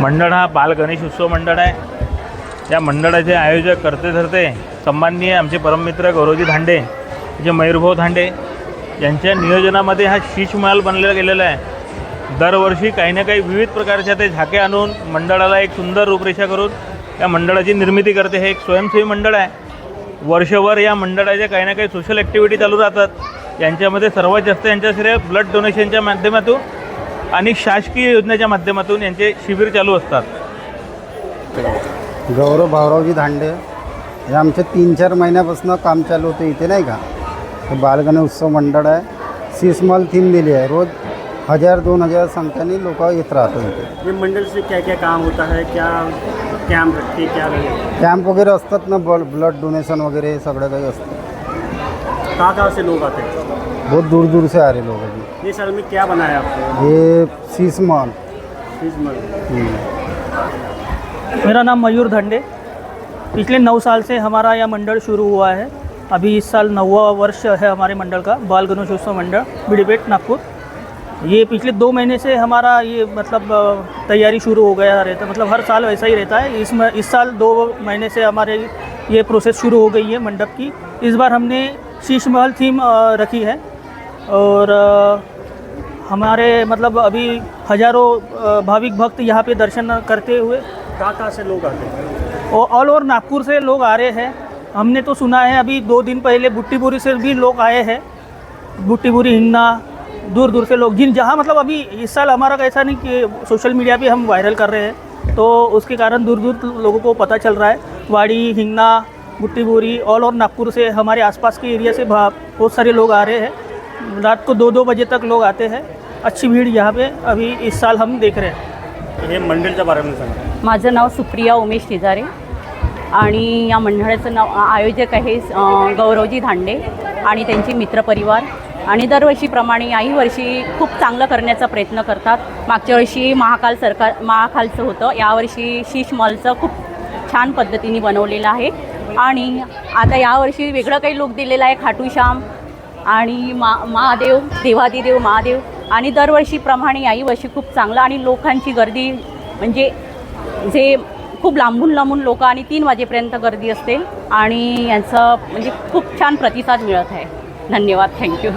मंडळ हा बाल गणेश उत्सव मंडळ आहे. या मंडळाचे आयोजक करते धरते सन्माननीय आमचे परममित्र गौरवजी धांडे जे मयूरभाऊ धांडे यांच्या नियोजनामध्ये हा शीशमहाल बनलेला गेलेला आहे. दरवर्षी काही ना काही विविध प्रकारच्या ते झाके आणून मंडळाला एक सुंदर रूपरेषा करून या मंडळाची निर्मिती करते. हे एक स्वयंसेवी मंडळ आहे. वर्षभर या मंडळाच्या काही ना काही सोशल ॲक्टिव्हिटी चालू राहतात. यांच्यामध्ये सर्वात जास्त यांच्या श्रेय ब्लड डोनेशनच्या माध्यमातून आणि शासकीय योजनेच्या माध्यमातून यांचे शिबिर चालू असतात. गौरव भाऊरावजी धांडे हे आमचे तीन चार महिन्यापासून काम चालू होतं इथे नाही का? हे बालगण उत्सव मंडळ आहे. सिस्मल थीम दिली आहे. रोज हजार दोन हजार संख्येने लोक येत राहतात मंडल से क्या क्या काम होता है क्या रखते क्या कॅम्प वगैरे असतात ना ब्लड ब्लड डोनेशन वगैरे सगळं काही असतं. कहाँ से लोग आते? हैं बहुत दूर दूर से आ रहे लोग अभी ये साल में क्या बनाया आपने ये सिस्मल फ़ीस में मेरा नाम मयूर धंडे। पिछले नौ साल से हमारा यह मंडल शुरू हुआ है। अभी इस साल नौवा वर्ष है हमारे मंडल का बाल गणेशोत्सव मंडल बीडीपेट नागपुर। ये पिछले दो महीने से हमारा ये मतलब तैयारी शुरू हो गया रहता मतलब हर साल वैसा ही रहता है। इसमें इस साल दो महीने से हमारे ये प्रोसेस शुरू हो गई है मंडप की। इस बार हमने शीश महल थीम रखी है। और हमारे मतलब अभी हज़ारों भाविक भक्त यहाँ पे दर्शन करते हुए कहाँ कहाँ से लोग आते हैं? और ऑल ओवर नागपुर से लोग आ रहे हैं। हमने तो सुना है अभी दो दिन पहले बुट्टीपुरी से भी लोग आए हैं। बुट्टीपुरी हिन्ना दूर दूर से लोग जिन जहाँ मतलब अभी इस साल हमारा ऐसा नहीं कि सोशल मीडिया पे हम वायरल कर रहे हैं तो उसके कारण दूर दूर लोगों को पता चल रहा है। वाड़ी हिंगना बुट्टीपुरी ऑल ओवर नागपुर से हमारे आसपास के एरिया से बहुत सारे लोग आ रहे हैं। रात को दो दो बजे तक लोग आते हैं। अच्छी भीड़ यहाँ पे अभी इस साल हम देख रहे हैं। हे मंडळच्या बारे में सांगा. माझं नाव सुप्रिया उमेश शेजारे आणि या मंडळाचं नाव आयोजक आहे अ, गौरवजी धांडे आणि त्यांचे मित्रपरिवार आणि दरवर्षीप्रमाणे याही वर्षी खूप चांगलं करण्याचा प्रयत्न करतात. मागच्या वर्षी महाकाल सरकार महाकालचं होतं. यावर्षी शीश मॉलचं खूप छान पद्धतीने बनवलेलं आहे. आणि आता यावर्षी वेगळं काही लुक दिलेलं आहे खाटूश्याम आणि मा महादेव देवादिदेव महादेव. आणि दरवर्षीप्रमाणे याही वर्षी खूप चांगलं आणि लोकांची गर्दी म्हणजे जे खूप लांबून लांबून लोक आणि तीन वाजेपर्यंत गर्दी असते आणि यांचं म्हणजे खूप छान प्रतिसाद मिळत आहे. धन्यवाद. थँक्यू.